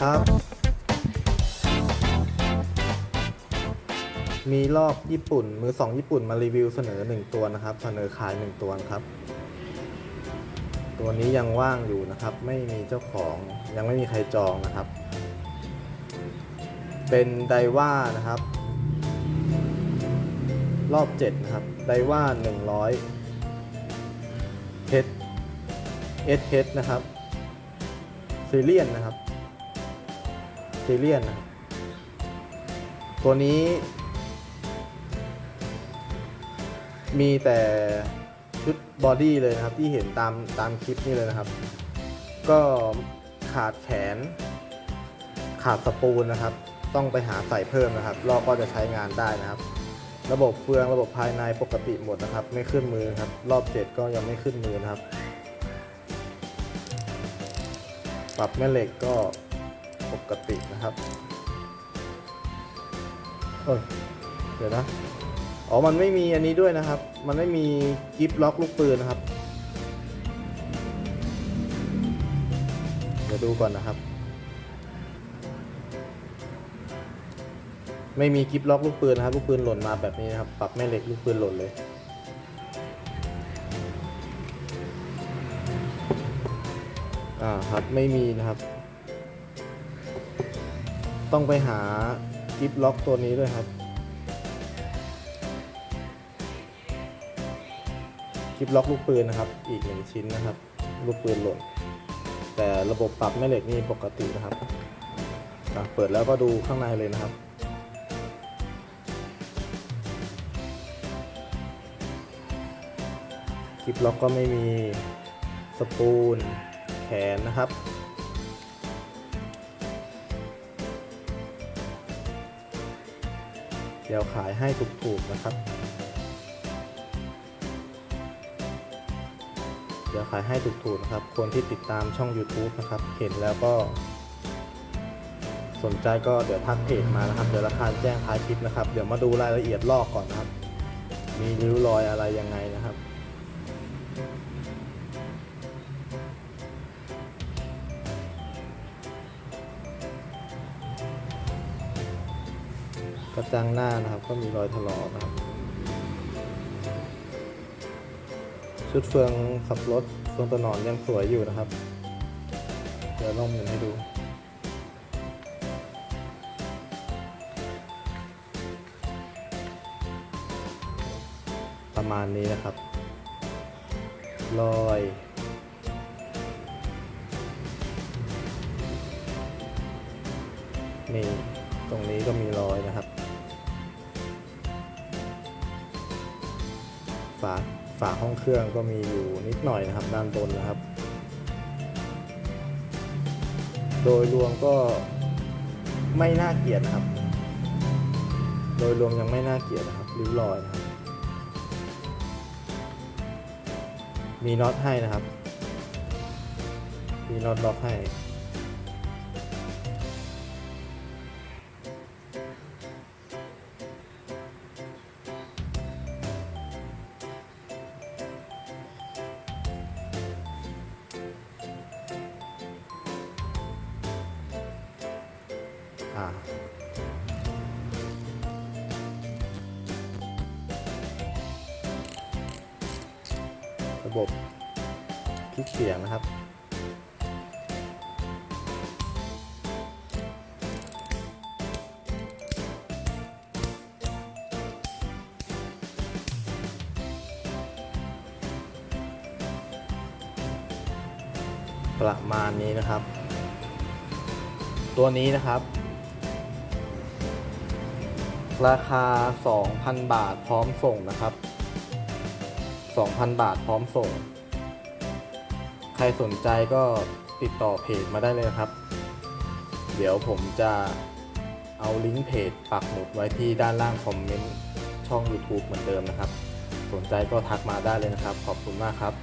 วัสดีครับ มีลอกญี่ปุ่น มือสองญี่ปุ่นมารีวิวเสนอหนึ่งตัวนะครับ เสนอขายหนึ่งตัวครับ ตัวนี้ยังว่างอยู่นะครับ ไม่มีเจ้าของยังไม่มีใครจองนะครับ เป็นไดว่านะครับ รอบ 7 นะครับ ไดว่า100เพชรเอสเพชรนะครับซีเรียนนะครับ ซีเรียนนะครับตัวนี้ มีแต่ชุดบอดี้เลยนะครับ ที่เห็นตามตามคลิปนี่เลยนะครับ ก็ขาดแขน ขาดสปูลนะครับ ต้องไปหาใส่เพิ่มนะครับลอกก็จะใช้งานได้นะครับ ระบบเฟืองระบบภายในปกติหมดนะครับ ไม่ขึ้นมือครับ รอบเจ็ดก็ยังไม่ขึ้นมือนะครับ ปรับแม่เหล็กก็ ปกตินะครับเอ้ยเดี๋ยวนะอ๋อ มันไม่มีอันนี้ด้วยนะครับ มันไม่มีกิฟล็อกลูกปืนนะครับ เดี๋ยวดูก่อนนะครับ ไม่มีกิฟล็อกลูกปืนนะครับ ลูกปืนหล่นมาแบบนี้นะครับ ปรับแม่เหล็กลูกปืนหล่นเลย อ่าครับ ไม่มีนะครับ ต้องไปหากิฟล็อกตัวนี้ด้วยครับคลิปล็อกลูกปืนนะครับ อีกหนึ่งชิ้นนะครับ ลูกปืนหล่น แต่ระบบปรับแม่เหล็กนี่ปกตินะครับอะเปิดแล้วก็ดูข้างในเลยนะครับคลิปล็อกก็ไม่มีสปูลแขนนะครับ เดี๋ยวขายให้ถูกๆนะครับ เดี๋ยวขายให้ถูกๆนะครับ คนที่ติดตามช่อง YouTube นะครับ เห็นแล้วก็ สนใจก็เดี๋ยวทักเพจมานะครับ เดี๋ยวราคาแจ้งท้ายคลิปนะครับ เดี๋ยวมาดูรายละเอียดลอกก่อนนะครับ มีริ้วรอยอะไรยังไง กระจังหน้านะครับก็มีรอยถลอกนะครับ ชุดเฟืองขับรถเฟืองตัวนอนยังสวยอยู่นะครับ เดี๋ยวลองหมุนให้ดูประมาณนี้นะครับรอย นี่ ตรงนี้ก็มีรอยนะครับ ฝาฝาห้องเครื่องก็มีอยู่นิดหน่อยนะครับ ด้านบนนะครับ โดยรวมก็ไม่น่าเกลียดนะครับ โดยรวมยังไม่น่าเกลียดนะครับริ้วรอยนะครับ มีน็อตให้นะครับ มีน็อตล็อกให้าระบบคลิกเสียงนะครับ ประมาณนี้นะครับ ตัวนี้นะครับ ราคา 2,000 บาทพร้อมส่งนะครับ 2,000 บาทพร้อมส่ง ใครสนใจก็ติดต่อเพจมาได้เลยนะครับ เดี๋ยวผมจะเอาลิงก์เพจปักหมุดไว้ที่ด้านล่างคอมเมนต์ช่อง YouTube เหมือนเดิมนะครับ สนใจก็ทักมาได้เลยนะครับ ขอบคุณมากครับ